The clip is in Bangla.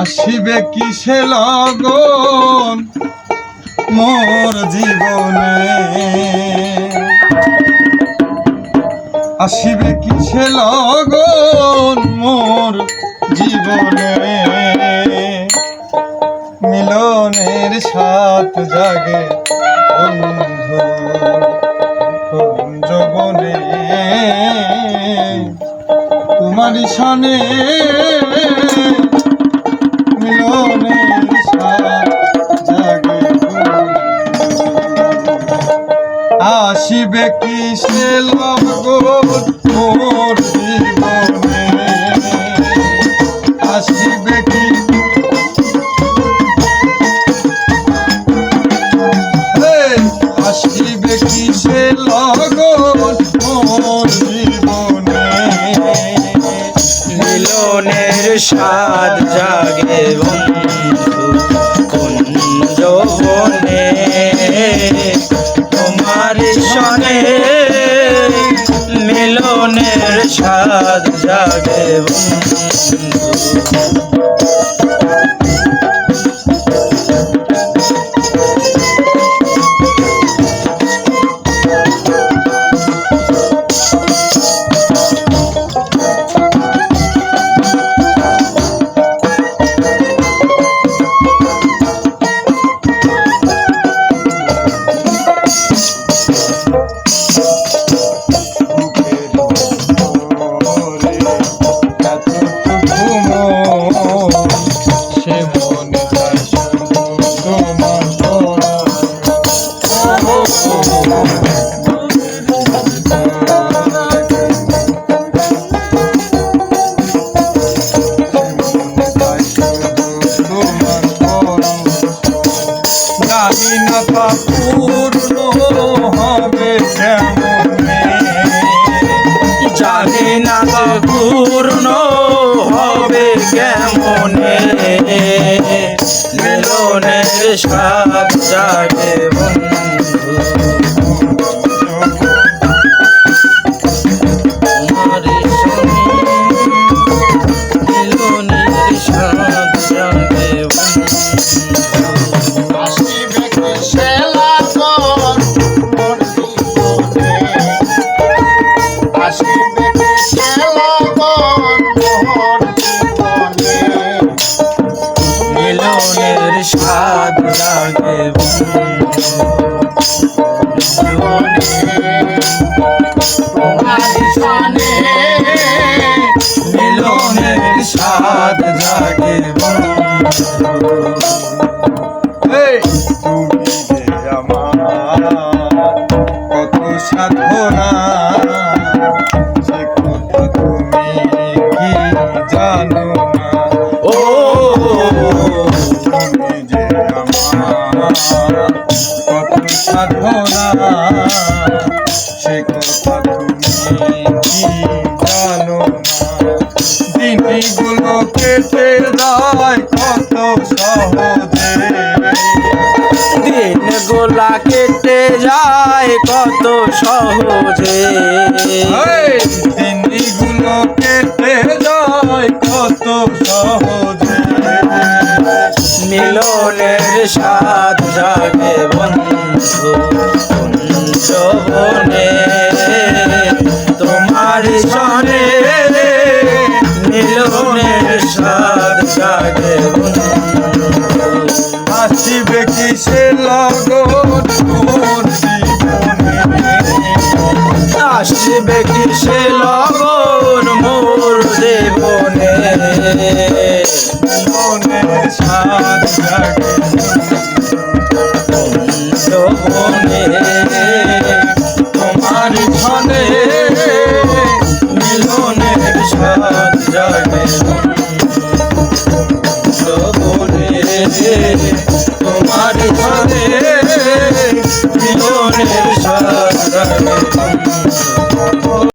আসিবে কিসে লগন মোর জীবনে? আসিবে কিসে লগন মোর জীবনে? মিলনের সাত জাগে বন্ধু তোমারই সনে মিলনের জাগে আসিবে কিসে লগন মোর জীবনে? আসিবে কি? আসিবে লগন মোর স্বাদ জাগে বন্ধু পূর্ণ হবে কেমনে? মিলনের স্বাদ জাগে বন্ধু মিলনের স্বাদ বন্ধু। মিলনের স্বাদ জাগে তুমি আমার কত সাধনা সে কথা তুমি কি জানো? দিনগুলো কেটে যায় কত সহজে। দিন গোলা কেটে যায় কত সহজে। দিনগুলো কেটে যায় কত সহজে। মিলনের স্বাদ জাগে বন্ধু। চবনে তোমার সনে নীলনের সাদ জাগে আসিবে কিসে লগন আসিবে কিসে লগন মোর দেবনে মনে সা তোমার ঘরে জীবনের সারা